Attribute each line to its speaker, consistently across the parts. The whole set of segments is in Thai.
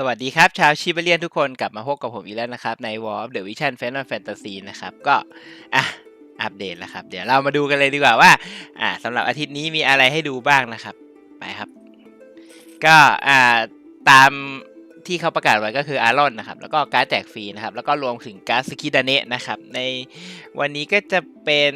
Speaker 1: สวัสดีครับชาวชิบเลียนทุกคนกลับมาพบกับผมอีกแล้วนะครับ ใน War of the Vision Final Fantasy นะครับ ก็อะอัปเดตแล้วครับ เดี๋ยวเรามาดูกันเลยดีกว่าว่า อ่าสำหรับอาทิตย์นี้มีอะไรให้ดูบ้างนะครับ ไปครับ ก็อ่าตาม ที่เขาประกาศไว้ก็คืออารอนนะครับ แล้วก็การ์ดแจกฟรีนะครับ แล้วก็รวมถึงการ์ดสกิดาเนะนะครับ ในวันนี้ก็จะเป็น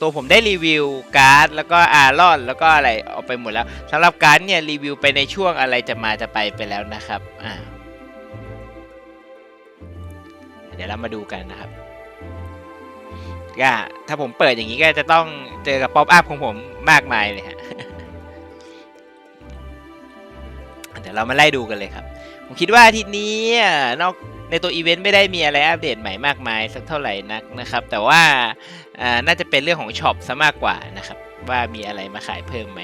Speaker 1: ตัวผมได้รีวิวการ์ดแล้วก็อารอนแล้วก็อะไรออกไปหมดแล้วสำหรับการ์ดเนี่ยรีวิวไปในช่วงอะไรจะมาจะไปไปแล้วนะครับอ่าเดี๋ยวเรามาดูกันนะครับก็ถ้าผมเปิดอย่างนี้ก็จะต้องเจอกับป๊อปอัพของผมมากมายเลยฮะเดี๋ยวเรามาไล่ดูกันเลยครับ ผมคิดว่าทิตย์นี้นอกในตัวอีเวนต์ไม่ได้มีอะไรอัปเดตใหม่มากมายสักเท่าไหร่นักนะครับ แต่ว่าน่าจะเป็นเรื่องของช็อปซะมากกว่านะครับ ว่ามีอะไรมาขายเพิ่มไหม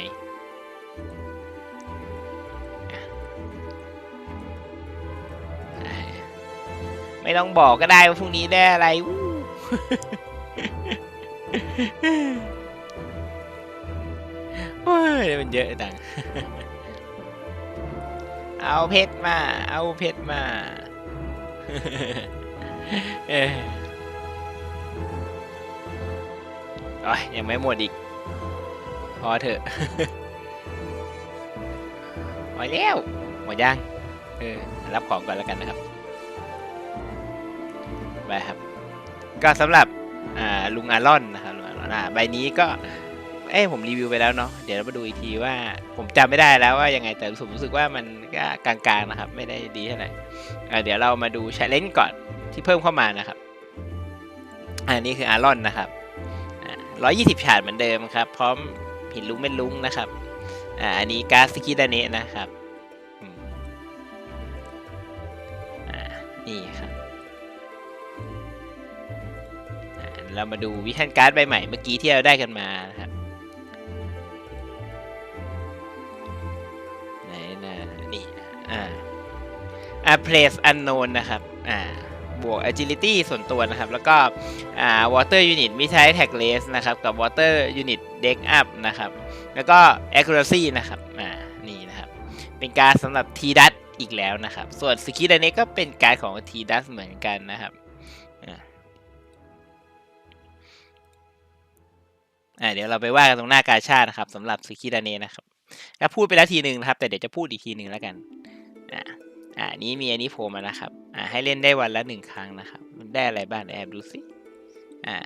Speaker 1: ไม่ต้องบอกก็ได้ว่าพรุ่งนี้ได้อะไรวู้โอ้ยมันเยอะจัง เอาเพชรมา เอาเพชรมา เออโอ้ยยังไม่หมดอีก พอเถอะพอแล้วหมดยังเออรับของก่อนแล้วกันนะครับไปครับ ก็สำหรับอ่าลุงอารอนนะครับลุงอารอนอ่าใบนี้ก็ เอ้ยผมรีวิวไปแล้วเนาะเดี๋ยวเรามาดูอีกทีว่าผมจำไม่ได้แล้วว่ายังไงแต่ผมรู้สึกว่ามันก็กลางๆนะครับ ไม่ได้ดีเท่าไหร่เดี๋ยวเรามาดูช l เลน g e ก่อนที่เพิ่มเข้ามานะครับ อันนี้คืออารอนนะครับร้อยยี่สิบฉาดเหมือนเดิมครับ พร้อมหินลุงเม็ดลุงนะครับอ่าอันนี้กาสกิดาเนะนะครับนี่ครับเรามาดูวิชั่นการ์ดใบใหม่เมื่อกี้ที่เราได้กันมานะครับ อ่าอ่า place unknown นะครับอ่าบวก agility ส่วนตัวนะครับ แล้วก็อ่า water unit มีใช้ tag race นะครับ กับ water unit deck up นะครับ แล้วก็ accuracy นะครับอ่านี่นะครับ เป็นการสำหรับ t d a t อีกแล้วนะครับ ส่วน skill อันนี้ก็เป็นการของ t d a t เหมือนกันนะครับอ่าเดี๋ยวเราไปว่ากันตรงหน้ากาชาดนะครับสำหรับสกิดาเนนะครับก็พูดไปแล้วทีหนึ่งนะครับ แต่เดี๋ยวจะพูดอีกทีหนึ่งแล้วกัน อ่านี้มีอันนี้โผล่มานะครับ อ่าให้เล่นได้วันละหนึ่งครั้งนะครับ มันได้อะไรบ้างแอบดูสิ อ่า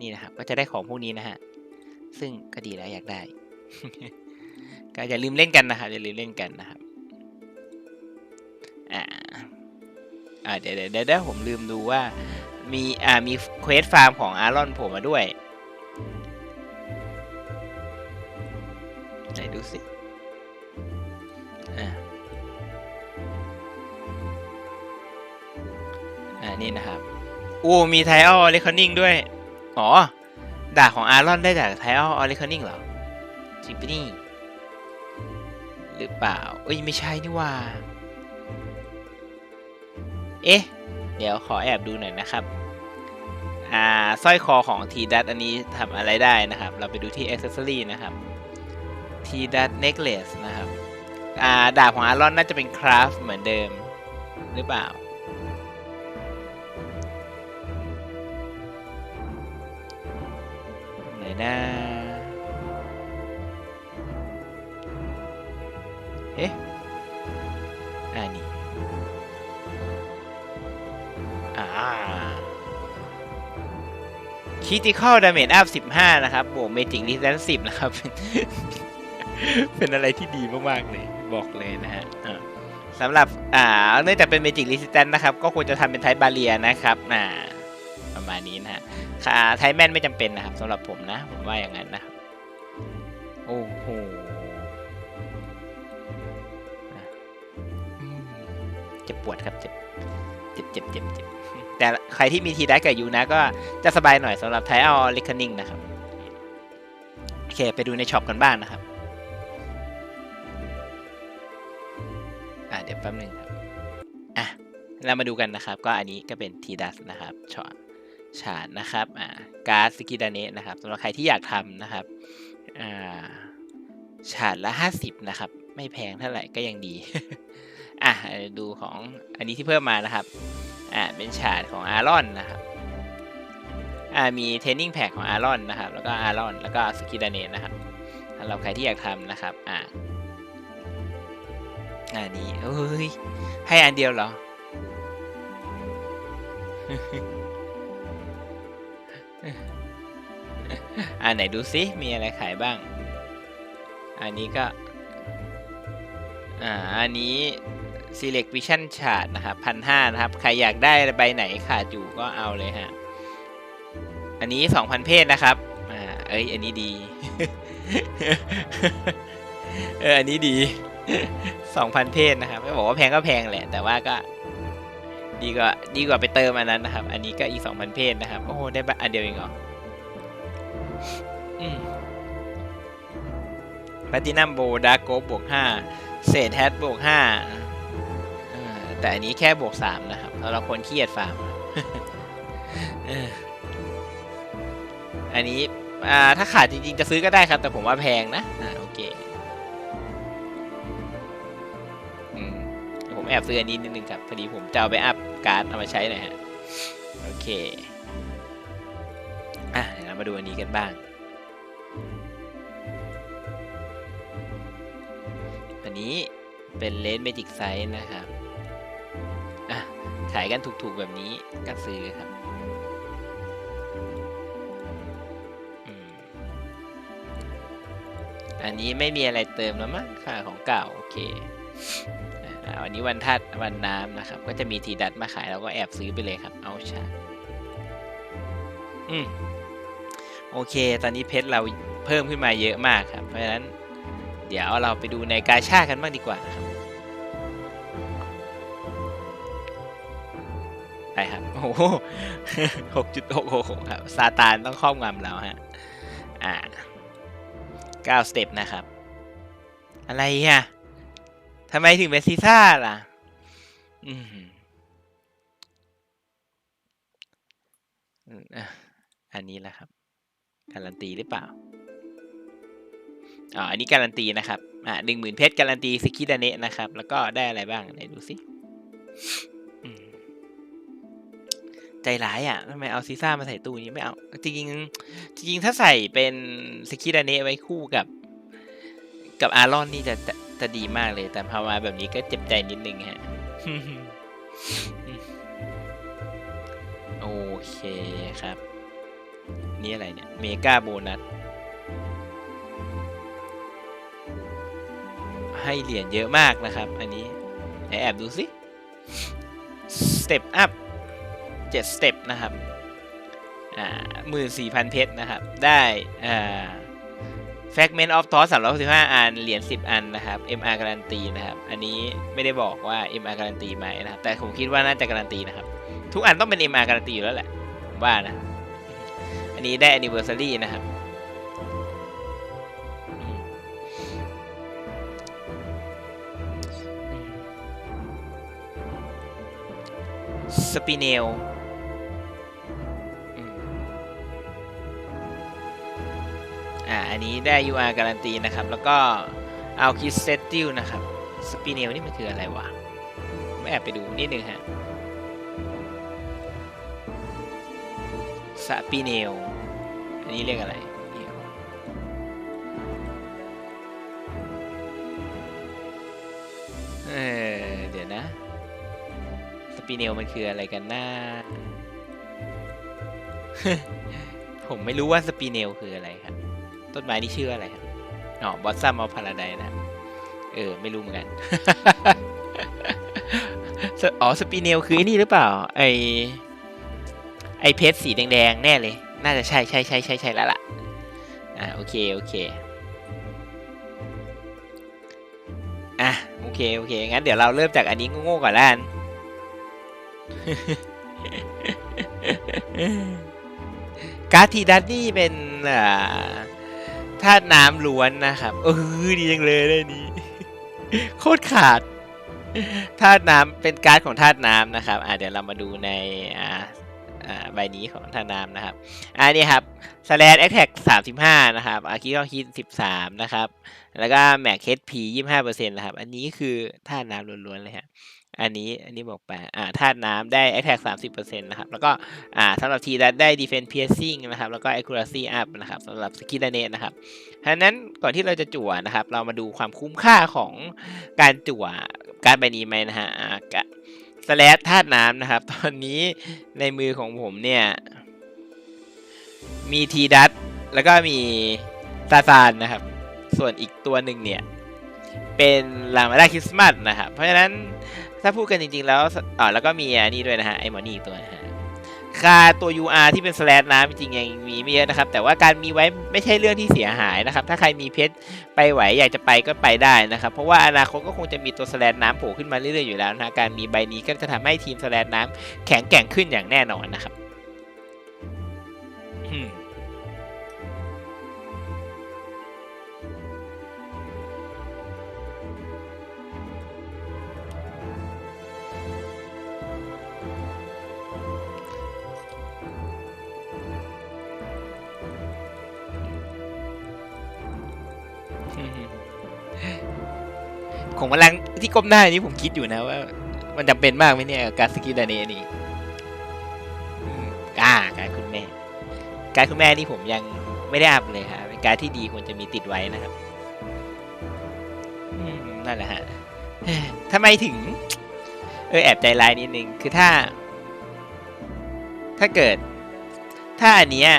Speaker 1: นี่นะครับ ก็จะได้ของพวกนี้นะฮะ ซึ่งก็ดีแล้วอยากได้ ก็อย่าลืมเล่นกันนะครับ อย่าลืมเล่นกันนะครับ อ่า อ่าเดี๋ยวเดี๋ยวเดี๋ยวผมลืมดูว่า มี อ่า มีเควสฟาร์มของอารอนโผล่มาด้วย ไหนดูสิ นี่นะครับโอ้มีไทออลเลคอนนิ่งด้วย อ๋อ ดาบของอารอนได้จากไทออลเลคอนนิ่งเหรอจริงปะนี่หรือเปล่าเอ้ยไม่ใช่นี่ว่า เอ๊ะ เดี๋ยวขอแอบดูหน่อยนะครับ อ่าสร้อยคอของทีดัตอันนี้ทำอะไรได้นะครับ เราไปดูที่ Accessory นะครับทีดัต Necklace นะครับ อ่าดาบของอารอนน่าจะเป็นคราฟเหมือนเดิมหรือเปล่า นะเอ๊ะอ่านี่อ่า Critical Damage Up 15 นะครับบวก Magic Resistance 10 นะครับ เป็นอะไรที่ดีมากๆเลย บอกเลยนะฮะสำหรับ อ่า เนื่องจากเป็น Magic Resistance นะครับ ก็ควรจะทำเป็นไทบาเรียนะครับ อ่า ประมาณนี้นะฮะไทแมนไม่จำเป็นนะครับสำหรับผมนะ ผมว่าอย่างนั้นนะครับโอ้โหเจ็บปวดครับเจ็บเจ็บเจ็บเจ็บเจ็บแต่ใครที่มีทีได้กับยูนะก็จะสบายหน่อยสำหรับไทเอาเลค o นิ่งนะครับ โอเค ไปดูในช็อปกันบ้างนะครับ อะเดี๋ยวแป๊บหนึงครับ อะ เรามาดูกันนะครับ ก็อันนี้ก็เป็นทีดัสนะครับช็อต ฉาดนะครับอ่าการ์ดสกิดาเนะนะครับสำหรับใครที่อยากทำนะครับอ่าฉาดละ 50 นะครับ ไม่แพงเท่าไหร่ก็ยังดีอะดูของอันนี้ที่เพิ่มมานะครับอ่าเป็นฉาดของอารอนนะครับอ่ามีเทนนิ่งแพ็กของอารอนนะครับ แล้วก็อารอนแล้วก็สกิดาเนตนะครับสำหรับใครที่อยากทำนะครับอ่าอันนี้เอ้ยให้อันเดียวเหรอ อันไหนดูซิมีอะไรขายบ้าง อันนี้ก็ อ่า อันนี้ select vision chart นะครับพันห้านะครับ ใครอยากได้ใบไหนขาดอยู่ก็เอาเลยฮะ อันนี้สองพันเพศนะครับ อ่า เอ้ย อันนี้ดี เออ อันนี้ดีสองพันเพศนะครับไม่บอกว่าแพงก็แพงแหละ แต่ว่าก็ดีกว่าดีกว่าไปเติมอันนั้นนะครับ อันนี้ก็อีกสองพันเพศนะครับ โอ้โห ได้บอันเดียวเองเหรอ แพตินัมโบดาร์โกบวกห้าเศษแฮทบวกห้าแต่อันนี้แค่บวกสามนะครับสำหรับคนขี้เกียจฟาร์มอันนี้ถ้าขาดจริง ๆ จะซื้อก็ได้ครับ แต่ผมว่าแพงนะอ่าโอเคผมแอบซื้ออันนี้นิดนึงครับ พอดีผมจะเอาไปอัพการ์ดเอามาใช้หน่อยฮะ โอเค มาดูอันนี้กันบ้าง อันนี้เป็นเลนส์เมจิกไซส์นะครับอะขายกันถูกๆแบบนี้ก็ซื้อครับอันนี้ไม่มีอะไรเติมแล้วมั้งค่าของเก่า โอเคอันนี้วันธาตุวันน้ำนะครับ ก็จะมีทีดัตมาขายเราก็แอบซื้อไปเลยครับ เอาชาอืม โอเค ตอนนี้เพชรเราเพิ่มขึ้นมาเยอะมากครับ เพราะฉะนั้นเดี๋ยวเราไปดูในกาชากันบ้างดีกว่าครับไปครับ โอ้โหหกจุดหกหกครับซาตานต้องครอบงำเราฮะ อ่าเก้าสเต็ปนะครับ อะไรอะทำไมถึงเป็นซีซ่าล่ะ อืมอันนี้แหละครับ การันตีหรือเปล่าอ่าอันนี้การันตีนะครับอ่าหนึ่งหมื่นเพชรการันตีสกิดาเนะนะครับ แล้วก็ได้อะไรบ้างไหนดูสิใจร้ายอะทำไมเอาซีซ่ามาใส่ตู้นี้ไม่เอา จริงจริงถ้าใส่เป็นสกิดาเนะไว้คู่กับ กับอารอนนี่จะจะจะดีมากเลย แต่พอมาแบบนี้ก็เจ็บใจนิดนึงฮะโอเคครับ นี่อะไรเนี่ย เมกาโบนัส ให้เหรียญเยอะมากนะครับ อันนี้แอบดูสิสเต็ปอัพเจ็ดสเต็ปนะครับอ่าหมื่นสี่พันเพชรนะครับ ได้อ่า Fragment of Thought 365อัน เหรียญ10อันนะครับ MR การันตีนะครับ อันนี้ไม่ได้บอกว่า MR การันตีไหมนะครับ แต่ผมคิดว่าน่าจะการันตีนะครับ ทุกอันต้องเป็น MR การันตีอยู่แล้วแหละ ผมว่านะ อันนี้ได้ Anniversary นะครับ สปิเนลอ่า อันนี้ได้ UR การันตีนะครับ แล้วก็เอาคิสเซตติลนะครับ สปิเนลนี่มันคืออะไรวะ ไม่แอบไปดูนิดนึงฮะ สปิเนลอันนี้เรียกอะไรเออเดี๋ยวนะ สปิเนลมันคืออะไรกันนะผมไม่รู้ว่าสปิเนลคืออะไรครับ ต้นไม้นี่ชื่ออะไรครับอ๋อบอสซัมออฟพาราไดนะเออ ไม่รู้เหมือนกัน อ๋อ สปิเนลคือไอ้นี่หรือเปล่า ไอ ไอเพชรสีแดงๆแน่เลย น่าจะใช่ใช่ใช่ใช่ใช่แล้วล่ะ อ่าโอเคโอเค อะโอเคโอเค งั้นเดี๋ยวเราเริ่มจากอันนี้โง่ๆก่อนละกันการ์ดทีดัตนี่เป็นอ่าธาตุน้ำล้วนนะครับเออดีจังเลยเลยนี้ โคตรขาดธาตุน้ำเป็นการ์ดของธาตุน้ำนะครับอ่าเดี๋ยวเรามาดูในอ่า อ่าใบนี้ของท่าน้ำนะครับอันนี้ครับ slash attack 35นะครับอาคิโ hit 13นะครับ แล้วก็ max HP 25%นต์นะครับ อันนี้คือท่าน้ำล้วนๆเลยฮะอันนี้อันนี้บอกไปอ่าธาตุน้ำได้ attack 30%นต์นะครับ แล้วก็อ่าสำหรับทีดัได้ defense piercing นะครับ แล้วก็ accuracy up นะครับสำหรับสกิลเนตนะครับฉะนั้นก่อนที่เราจะจั่วนะครับ เรามาดูความคุ้มค่าของการจั่วการใบนี้ไหมนะฮะอ่ากะ สแลธาตุน้ำนะครับ ตอนนี้ในมือของผมเนี่ย มีทีดัตแล้วก็มีซาซานนะครับ ส่วนอีกตัวหนึ่งเนี่ย เป็นลามาดาคริสต์มาสนะครับ เพราะฉะนั้นถ้าพูดกันจริงๆแล้วอ๋อแล้วก็มีอันนี้ด้วยนะฮะไอหมอนี่อีกตัวนะฮะ ค่าตัว UR ที่เป็นสแลดน้ำจริงๆยังมีไม่เยอะนะครับ แต่ว่าการมีไว้ไม่ใช่เรื่องที่เสียหายนะครับ ถ้าใครมีเพชรไปไหวอยากจะไปก็ไปได้นะครับ เพราะว่าอนาคตก็คงจะมีตัวสแลดน้ำโผล่ขึ้นมาเรื่อยๆอยู่แล้วนะการมีใบนี้ก็จะทำให้ทีมสแลดน้ำแข็งแกร่งขึ้นอย่างแน่นอนนะครับ อืมผมกำลังที่ก้มหน้านี้ผมคิดอยู่นะว่า มันจำเป็นมากไหมเนี่ยการสกิลดาเนนี่อ่าการคุณแม่ การคุณแม่นี่ผมยังไม่ได้อัพเลยครับเป็นการที่ดีควรจะมีติดไว้นะครับนั่นแหละฮะทำไมถึง เออแอบใจร้ายนิดนึง คือถ้า ถ้าเกิด ถ้าอันเนี้ย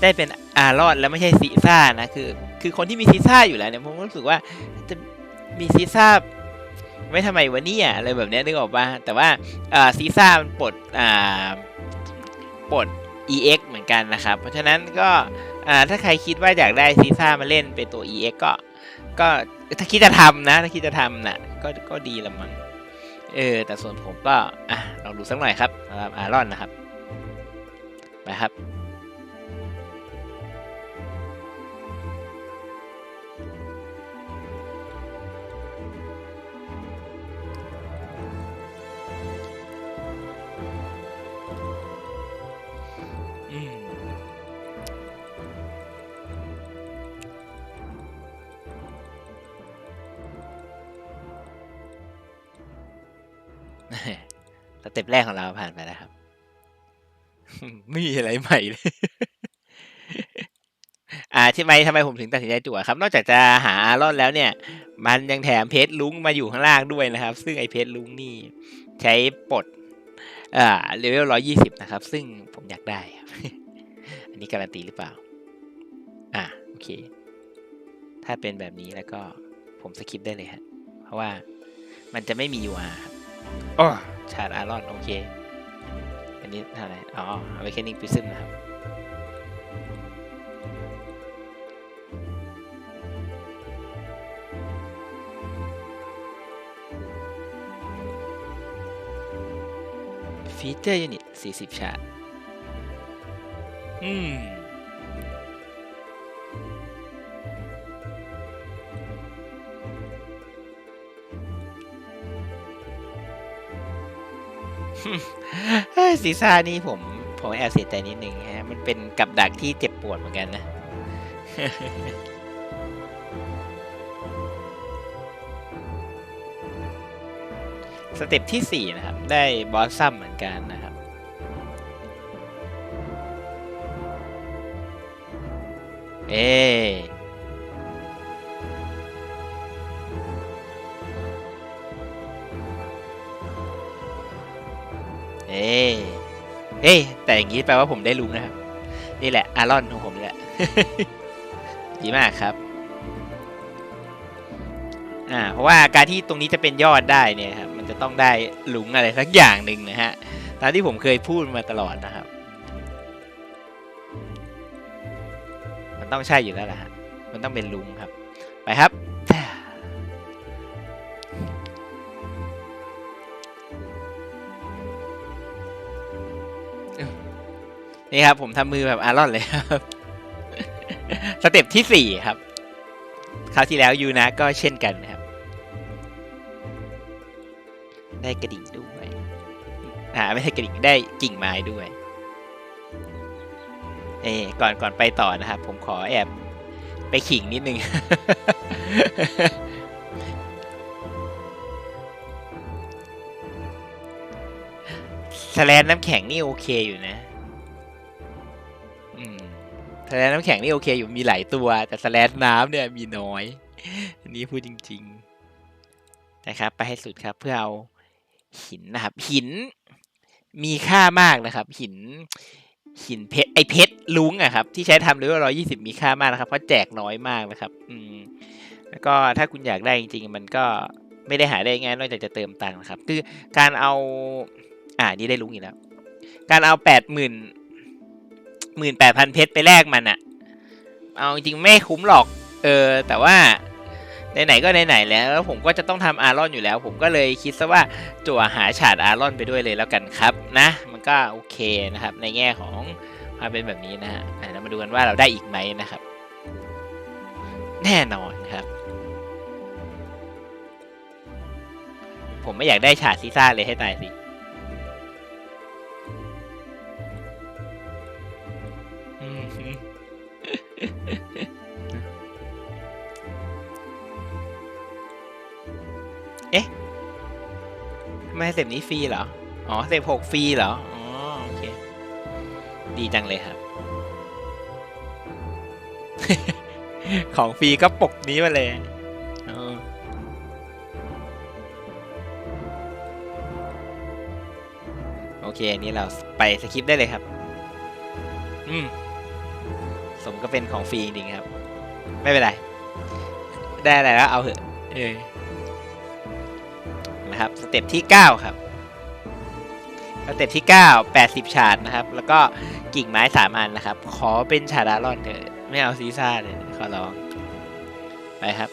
Speaker 1: ได้เป็น อารอดแล้วไม่ใช่ซีซ่านะคือ คือคนที่มีซีซ่าอยู่แล้วเนี่ยผมรู้สึกว่าจะมีซีซ่าไม่ทำไมวะเนี่ยอะไรแบบนี้นึกออกปะแต่ว่าอ่าซีซ่ามันปลดอ่าปลด EX เหมือนกันนะครับ เพราะฉะนั้นก็อ่าถ้าใครคิดว่าอยากได้ซีซ่ามาเล่นเป็นตัว EX ก็ ก็ถ้าคิดจะทำนะ ถ้าคิดจะทำน่ะก็ก็ดีละมั้งเออ แต่ส่วนผมก็อะลองดูสักหน่อยครับสำหรับอารอนนะครับไปครับ ปแรกของเราผ่านไปแล้วครับ ไม่มีอะไรใหม่เลย อ่าทำไมทำไมผมถึงตัดสินใจจั่วครับ นอกจากจะหาอารอนแล้วเนี่ย มันยังแถมเพชรลุงมาอยู่ข้างล่างด้วยนะครับ ซึ่งไอเพชรลุงนี่ ใช้ปลดอ่าเลเวลร้อยี่สิบนะครับ ซึ่งผมอยากได้ครับอันนี้การันตีหรือเปล่า อ่าโอเค ถ้าเป็นแบบนี้แล้วก็ผมสคิปได้เลยฮะเพราะว่ามันจะไม่มี UR ครับอ๋อ ชาร์ดอารอน โอเค อันนี้เท่าไหร่อ๋อ Awakening Prism นะครับ ฟีเจอร์ยูนิต40 ชาร์ดอืม ซีซ่านี่ผม ผมแอบเสียใจนิดนึงฮะ มันเป็นกับดักที่เจ็บปวดเหมือนกันนะ สเต็ปที่ 4 นะครับ ได้บอสซัมเหมือนกันนะครับเอ๊ อ๊ะเอ้ยแต่อย่างนี้แปลว่าผมได้ลุงนะครับ นี่แหละ อารอนของผมนี่แหละ ดีมากครับ อ่า เพราะว่าการที่ตรงนี้จะเป็นยอดได้เนี่ยครับ มันจะต้องได้ลุงอะไรสักอย่างหนึ่งนะฮะ ตามที่ผมเคยพูดมาตลอดนะครับ มันต้องใช่อยู่แล้วแหละฮะ มันต้องเป็นลุงครับ ไปครับ นี่ครับ ผมทำมือแบบอารอนเลยครับ สเต็ปที่สี่ครับ คราวที่แล้วยูนะก็เช่นกันนะครับ ได้กระดิ่งด้วยหาไม่ใช่กระดิ่งได้กิ่งไม้ด้วยเอก่อนก่อนไปต่อนะครับ ผมขอแอบไปขิงนิดนึง สแลนน้ำแข็งนี่โอเคอยู่นะ อืมสแลนน้ำแข็งนี่โอเคอยู่มีหลายตัว แต่สแลนน้ำเนี่ยมีน้อยอันนี้พูดจริง ๆ นะครับ ไปให้สุดครับเพื่อเอาหินนะครับ หิน มีค่ามากนะครับ หิน หินเพชรไอเพชรลุงอะครับ ที่ใช้ทำเลเวลร้อยี่สิบมีค่ามากนะครับ เพราะแจกน้อยมากนะครับ อืม แล้วก็ถ้าคุณอยากได้จริง ๆ มันก็ไม่ได้หาได้ง่ายนอกจากจะเติมตังค์นะครับ คือการเอา อ่านี่ได้ลุงอีกแล้ว การเอาแปดหมื่นหมื่นแปดพันเพชรไปแลกมันอะเอาจริงไม่คุ้มหรอก เออ แต่ว่าไหนๆก็ไหนๆแล้วแล้ว ผมก็จะต้องทำอารอนอยู่แล้ว ผมก็เลยคิดซะว่าจั่วหาฉาดอารอนไปด้วยเลยแล้วกันครับนะ มันก็โอเคนะครับ ในแง่ของความเป็นแบบนี้นะฮะอะเรามาดูกันว่าเราได้อีกไหมนะครับ แน่นอนครับ ผมไม่อยากได้ฉาดซีซ่าเลยให้ตายสิ เอ๊ะทำไมเสพนี้ฟรีเหรอ อ๋อเสพหกฟรีเหรอ อ๋อ โอเค ดีจังเลยครับ ของฟรีก็ปกนี้มาเลยโอเคอันนี้เราไปสคริปได้เลยครับ อืม สมก็เป็นของฟรีจริงๆครับ ไม่เป็นไร ได้อะไรแล้วเอาเถอะเออนะครับสเต็ปที่ 9 ครับสเต็ปที่ 9 80 ฉาดนะครับ แล้วก็กิ่งไม้สามอันนะครับ ขอเป็นฉาดอารอนเถอะไม่เอาซีซ่าเลยขอร้อง ไปครับ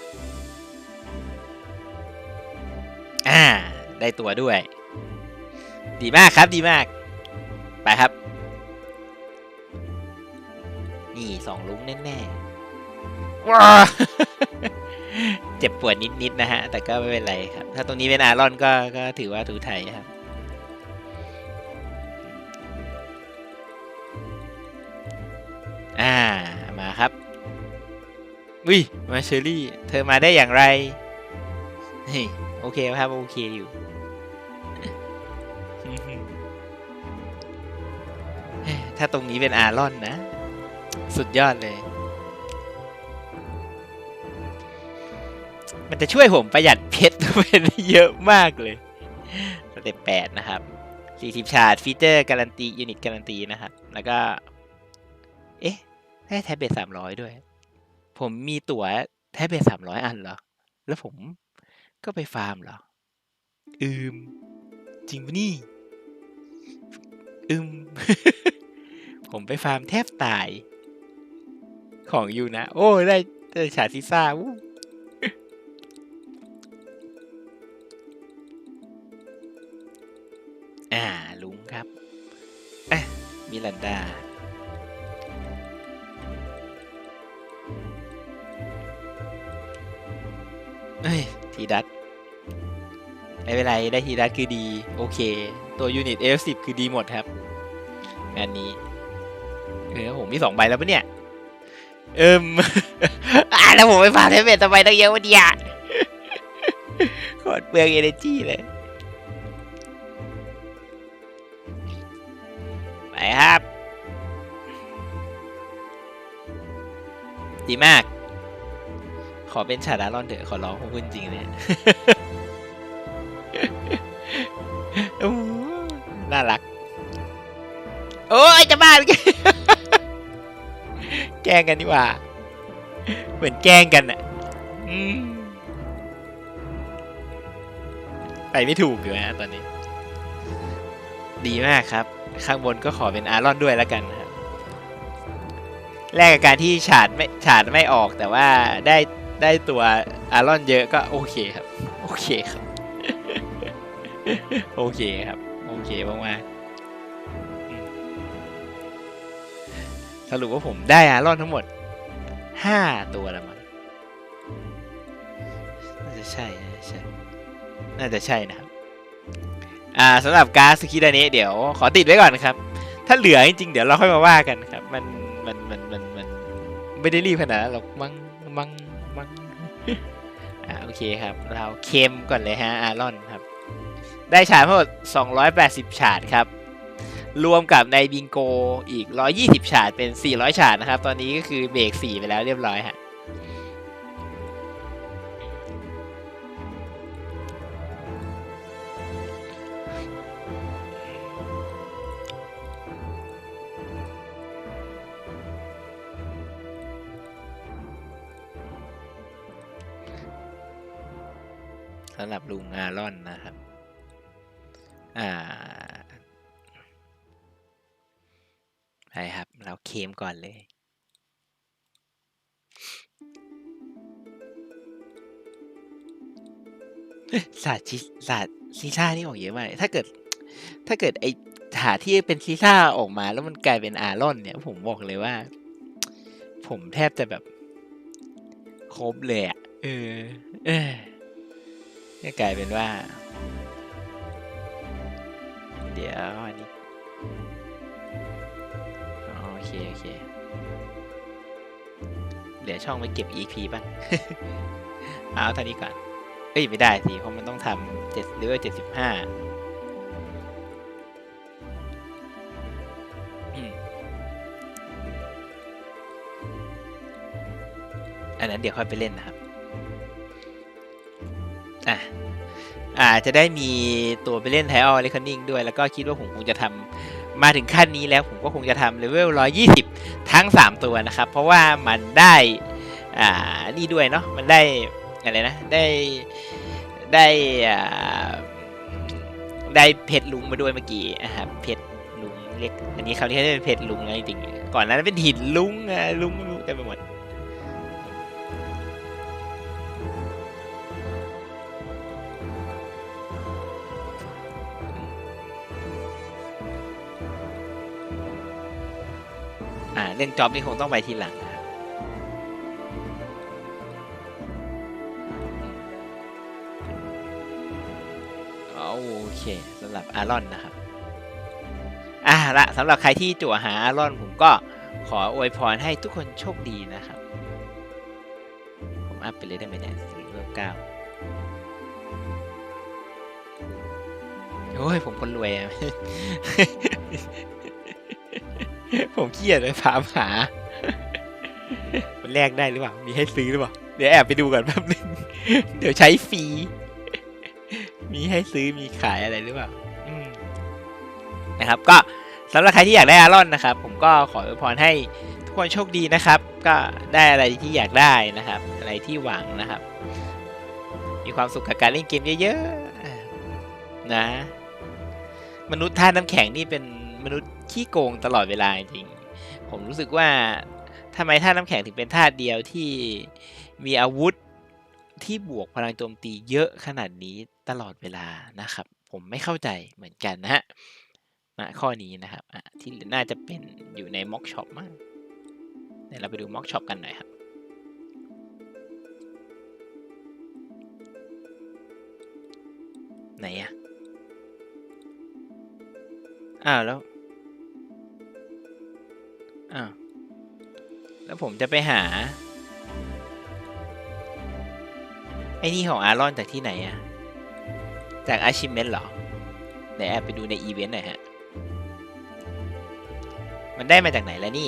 Speaker 1: อ่า ได้ตัวด้วย ดีมากครับดีมาก ไปครับ นี่สองลุ้งแน่ๆว้าเจ็บปวดนิดๆนะฮะ แต่ก็ไม่เป็นไรครับ ถ้าตรงนี้เป็นอารอนก็ก็ถือว่าถูไทยครับอ่ามาครับวิมาเชอรี่ เธอมาได้อย่างไรเฮ้ยโอเคครับโอเคอยู่ถ้าตรงนี้เป็นอารอนนะ สุดยอดเลย มันจะช่วยผมประหยัดเพชรไปได้เยอะมากเลยสเต็ปแปดนะครับ40ชาร์จฟีเจอร์การันตียูนิตการันตีนะครับ แล้วก็ เอ๊ะได้แท็บเล็ต300ด้วย ผมมีตั๋วแท็บเล็ต300อันเหรอ แล้วผมก็ไปฟาร์มเหรอ อืม จริงปะนี่ อืม ผมไปฟาร์มแทบตาย ของอยู่นะ โอ้ ได้ได้ฉาซิซ่าวู้อ่า ลุงครับอะมิลันดาเอ้ย ทีดัตไม่เป็นไร ได้ทีดัตคือดี โอเค ตัวยูนิต F10 คือดีหมดครับงานนี้เออผมมีสองใบแล้วปะเนี่ย เอิมอ่าแล้วผมไปฟาร์มเทมเบตทำไมต้องเยอะวะเนี่ยโคตรเปลืองเอเนจีเลย ไปครับ ดีมาก ขอเป็นชาดารอนเถอะขอร้องผมพูดจริงเนี่ย ล้งกันดีกว่า เหมือนแกล้งกันอะไปไม่ถูกอยู่นะตอนนี้ ดีมากครับ ข้างบนก็ขอเป็นอารอนด้วยแล้วกันครับแลกกับการที่ฉาดไม่ฉาดไม่ออกแต่ว่าได้ได้ตัวอารอนเยอะก็โอเคครับ โอเคครับ โอเคครับ โอเคมากๆ สรุปว่าผมได้อารอนทั้งหมดห้าตัวแล้วมั้งน่าจะใช่น่าจะใช่น่าจะใช่นะครับอ่าสำหรับการสกิดานี้เดี๋ยวขอติดไว้ก่อนครับ ถ้าเหลือจริงๆเดี๋ยวเราค่อยมาว่ากันครับ มันมันมันมันมันไม่ได้รีบขนาดนั้นหรอกมั้งมั้งมั้งอ่าโอเคครับ เราเค็มก่อนเลยฮะอารอนครับ ได้ฉาดทั้งหมด280 ฉาดครับ รวมกับในบิงโกอีก 120 ฉาดเป็น 400 ฉาดนะครับ ตอนนี้ก็คือเบรก 4 ไปแล้วเรียบร้อยฮะสำหรับลุงอารอนนะครับ อ่า ไปครับ เราเคมก่อนเลย ศาสตร์ชิศาสตร์ซีซ่านี่ออกเยอะมาก ถ้าเกิด ถ้าเกิดไอถาที่เป็นซีซ่าออกมาแล้วมันกลายเป็นอารอน เนี่ย ผมบอกเลยว่า ผมแทบจะแบบ ครบเลยอะเออ เออก็กลายเป็นว่า เดี๋ยวอันนี้ โอเคโอเค เหลือช่องไว้เก็บ EP บ้าง เอาเท่านี้ก่อน เอ้ย ไม่ได้สิ เพราะมันต้องทำเจ็ดหรือว่าเจ็ดสิบห้าอันนั้นเดี๋ยวค่อยไปเล่นนะครับ อะอ่าจะได้มีตัวไปเล่นไทออลเลคนิ่งด้วย แล้วก็คิดว่าผมคงจะทำ มาถึงขั้นนี้แล้วผมก็คงจะทำเลเวล 120 ทั้ง 3 ตัวนะครับ เพราะว่ามันได้ อ่า นี่ด้วยเนาะ มันได้ อะไรนะ ได้ ได้อ่าได้เพชรลุงมาด้วยเมื่อกี้นะครับ เพชรลุงเรียกอันนี้เขาเรียกว่าเป็นเพชรลุงไงจริงๆก่อนหนานั้นเป็นหินลุงอะลุงไม่รู้เต็มไปหมด อ่าเรื่องจ็อบนี่คงต้องไปทีหลังนะครับโอเคสำหรับอารอนนะครับอ่าละสำหรับใครที่จั่วหาอารอนผมก็ขออวยพรให้ทุกคนโชคดีนะครับ ผมอัพไปเลยได้ไหมเนี่ยสี่เริ่มเก้าโอ้ย ผมคนรวยอะ ผมเครียดเลยพามหา มันแลกได้หรือเปล่า มีให้ซื้อหรือเปล่า เดี๋ยวแอบไปดูก่อนแป๊บนึง เดี๋ยวใช้ฟรี มีให้ซื้อมีขายอะไรหรือเปล่านะครับ ก็สำหรับใครที่อยากได้อารอนนะครับ ผมก็ขออวยพรให้ทุกคนโชคดีนะครับ ก็ได้อะไรที่อยากได้นะครับ อะไรที่หวังนะครับ มีความสุขกับการเล่นเกมเยอะๆนะ มนุษย์ท่าน้ำแข็งนี่เป็นมนุษย์ ขี้โกงตลอดเวลาจริง ผมรู้สึกว่าทำไมธาตุน้ำแข็งถึงเป็นธาตุเดียวที่มีอาวุธที่บวกพลังโจมตีเยอะขนาดนี้ตลอดเวลานะครับ ผมไม่เข้าใจเหมือนกันนะฮะนะข้อนี้นะครับที่น่าจะเป็นอยู่ในม็อกช็อปมากเดี๋ยวเราไปดูม็อกช็อปกันหน่อยครับไหนอะอ้าวแล้ว อ้าวแล้วผมจะไปหา ไอ้นี่ของอารอนจากที่ไหนอะจากอาชิเมนเหรอเดี๋ยวแอบไปดูในอีเวนต์หน่อยฮะ มันได้มาจากไหนแล้วนี่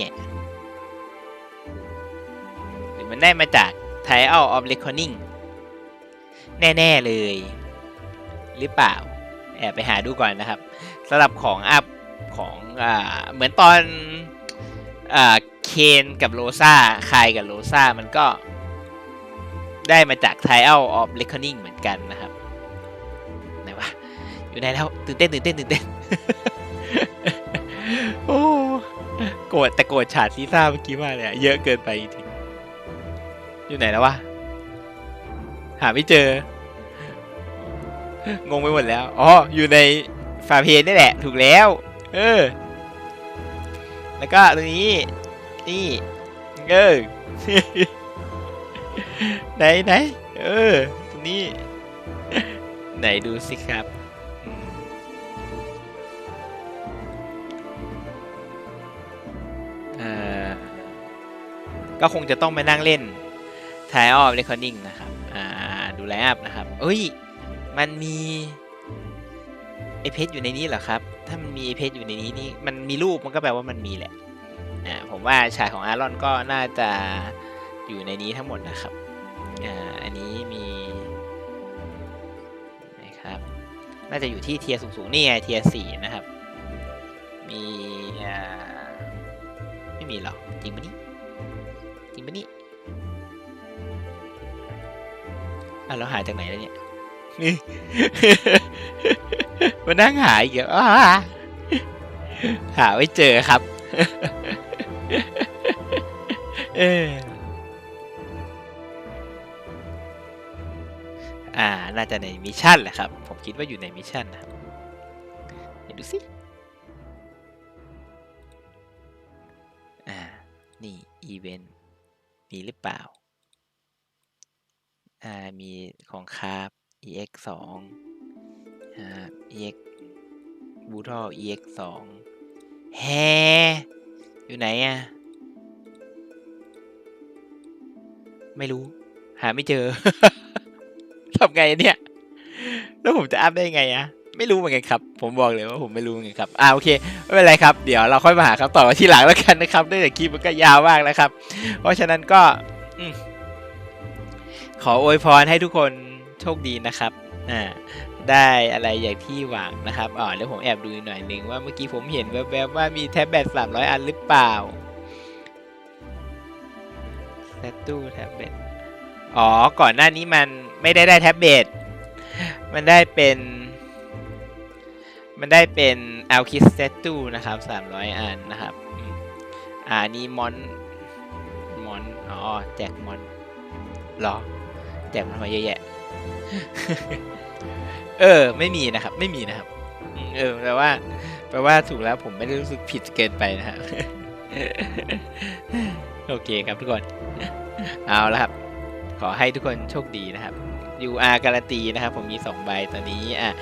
Speaker 1: หรือมันได้มาจาก Trial of Reckoning แน่ๆเลย หรือเปล่า แอบไปหาดูก่อนนะครับสำหรับของอัพของอ่าเหมือนตอน เคนกับโรซาคายกับโรซามันก็ได้มาจาก Trial of Reckoning เหมือนกันนะครับไหนวะอยู่ไหนแล้วตื่นเต้นตื่นเต้นตื่นเต้นโอ้โกรธแต่โกรธฉาดซีซ่าเมื่อกี้มากเลยเยอะเกินไปจริงอยู่ไหนแล้ววะหาไม่เจองงไปหมดแล้ว อ๋อ อยู่ในฟาเพนนี่แหละ ถูกแล้ว เออ แล้วก็ตรงนี้ นี่เออไหนไหนเออตรงนี้ ไหนดูสิครับก็คงจะต้องไปนั่งเล่น Try of Recording นะครับ อ่า ดูแลอันะครับ เอ้ย มันมี ไอเพชรอยู่ในนี้เหรอครับ ถ้ามันมีไอเพชรอยู่ในนี้นี่มันมีรูปมันก็แปลว่ามันมีแหละอ่าผมว่าฉากของอารอนก็น่าจะอยู่ในนี้ทั้งหมดนะครับอ่าอันนี้มีนะครับน่าจะอยู่ที่เทียร์สูงๆนี่ไงเทียร์สี่นะครับ มีอ่าไม่มีหรอกจริงปะนี่จริงปะนี่อะเราหาจากไหนแล้วเนี่ย มานั่งหาอีกเหรออ้าหาไม่เจอครับ เอออ่า น่าจะในมิชชั่นแหละครับ ผมคิดว่าอยู่ในมิชชั่นนะครับเดี๋ยวดูสิ อ่า นี่อีเวนต์ มีหรือเปล่า อ่า มีของคาร์บ ex สองอ่า ex บูทอ ex สองแฮอยู่ไหนอะไม่รู้ หาไม่เจอทำไงเนี่ย แล้วผมจะอัพได้ไงอะไม่รู้เหมือนกันครับ ผมบอกเลยว่าผมไม่รู้เหมือนกันครับ อ่าโอเค ไม่เป็นไรครับ เดี๋ยวเราค่อยมาหาคำตอบกันที่หลังแล้วกันนะครับเนื่องจากคลิปมันก็ยาวมากแล้วครับ เพราะฉะนั้นก็อขออวยพรให้ทุกคนโชคดีนะครับ อ่า ได้อะไรอย่างที่หวังนะครับอ๋อเดี๋ยวผมแอบดูหน่อยหนึ่งว่าเมื่อกี้ผมเห็นแวบๆว่ามีแท็บแบต300 อันหรือเปล่าแท็บตู้แท็บเล็ตอ๋อ ก่อนหน้านี้มันไม่ได้ได้แท็บเล็ตมันได้เป็น มันได้เป็นอ l คิสเซตูนะครับ300 อันนะครับ อ่านี่มอนมอน อ๋อ แจกมอนหรอ แจกมันมาเยอะแยะ เออ ไม่มีนะครับ ไม่มีนะครับ เออแปลว่าแปลว่าถูกแล้วผมไม่ได้รู้สึกผิดเกินไปนะครับโอเคครับทุกคน เอาละครับ ขอให้ทุกคนโชคดีนะครับ UR การันตีนะครับ ผมมี 2 ใบตอนนี้อะ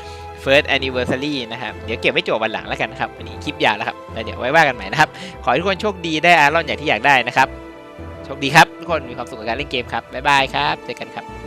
Speaker 1: first anniversary นะครับ เดี๋ยวเก็บไว้โจทย์วันหลังแล้วกันนะครับวันนี้คลิปยาวแล้วครับแล้วเดี๋ยวไว้ว่ากันใหม่นะครับ ขอให้ทุกคนโชคดีได้อารอนอย่างที่อยากได้นะครับ โชคดีครับ ทุกคนมีความสุขกับการเล่นเกมครับ บ๊ายบายครับ เจอกันครับ